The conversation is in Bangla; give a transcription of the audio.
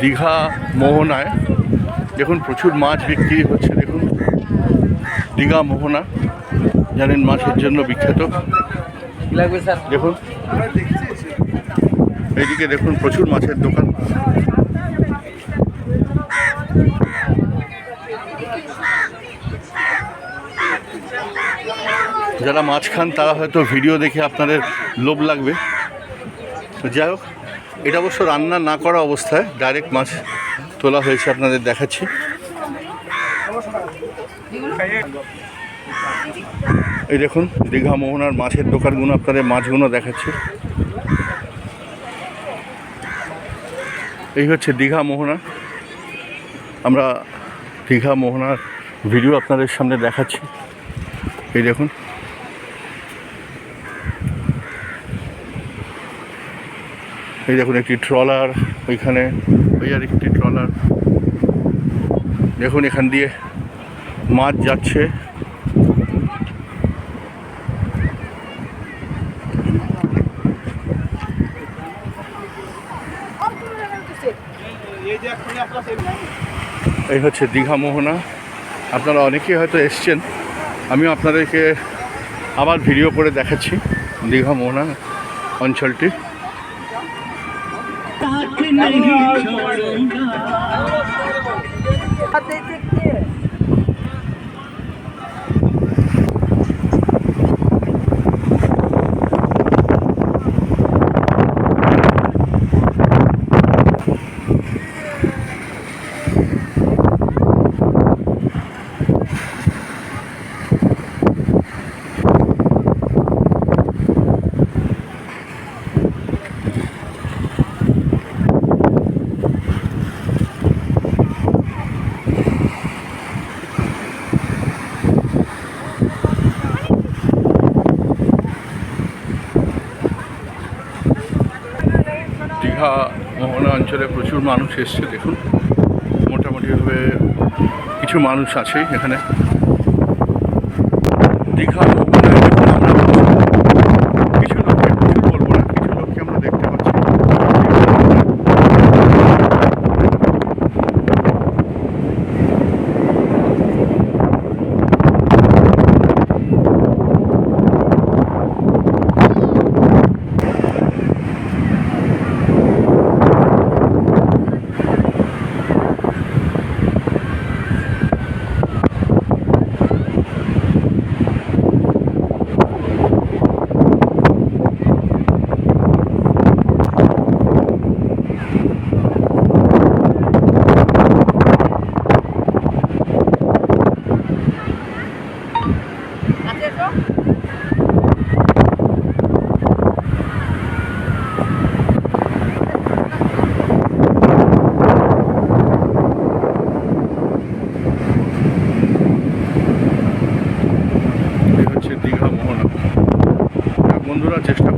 দীঘা মোহনায়। দেখুন, প্রচুর মাছ বিক্রি হচ্ছে, দেখুন। দীঘা মোহনা, জানেন মাছের জন্য বিখ্যাত। দেখুন। এইদিকে দেখুন, প্রচুর মাছের দোকান। যারা মাছ খান, তারা হয়তো ভিডিও দেখে আপনাদের লোভ লাগবে। তো যাই হোক, এটা অবশ্য রান্না না করা অবস্থায় ডাইরেক্ট মাছ তোলা হয়েছে আপনাদের দেখাচ্ছি। এই দেখুন, দীঘা মোহনার মাছের দোকানগুলো, আপনাদের মাছগুলো দেখাচ্ছি। এই হচ্ছে দীঘা মোহনা। আমরা দীঘা মোহনার ভিডিও আপনাদের সামনে দেখাচ্ছি। এই দেখুন। এই দেখুন একটি ট্রলার, ওইখানে ওই আর একটি ট্রলার। দেখুন এখান দিয়ে মাছ যাচ্ছে। এই হচ্ছে দীঘা মোহনা। আপনারা অনেকেই হয়তো এসছেন। আমিও আপনাদেরকে আবার ভিডিও করে দেখাচ্ছি দীঘা মোহনা অঞ্চলটি। नहीं छोड़ूंगा দীঘা মোহনা অঞ্চলে প্রচুর মানুষ এসছে দেখুন। মোটামুটিভাবে কিছু মানুষ আছে এখানে। দীঘা মোহনায় দেখুন আমরা কিছু লোককে প্রচুর বলব না কিছু লোককে আমরা দেখতে পাচ্ছি এই হচ্ছে দীঘা মোহনা হ্যাঁ, বন্ধুরা চেষ্টা করব আপনাদের সামনে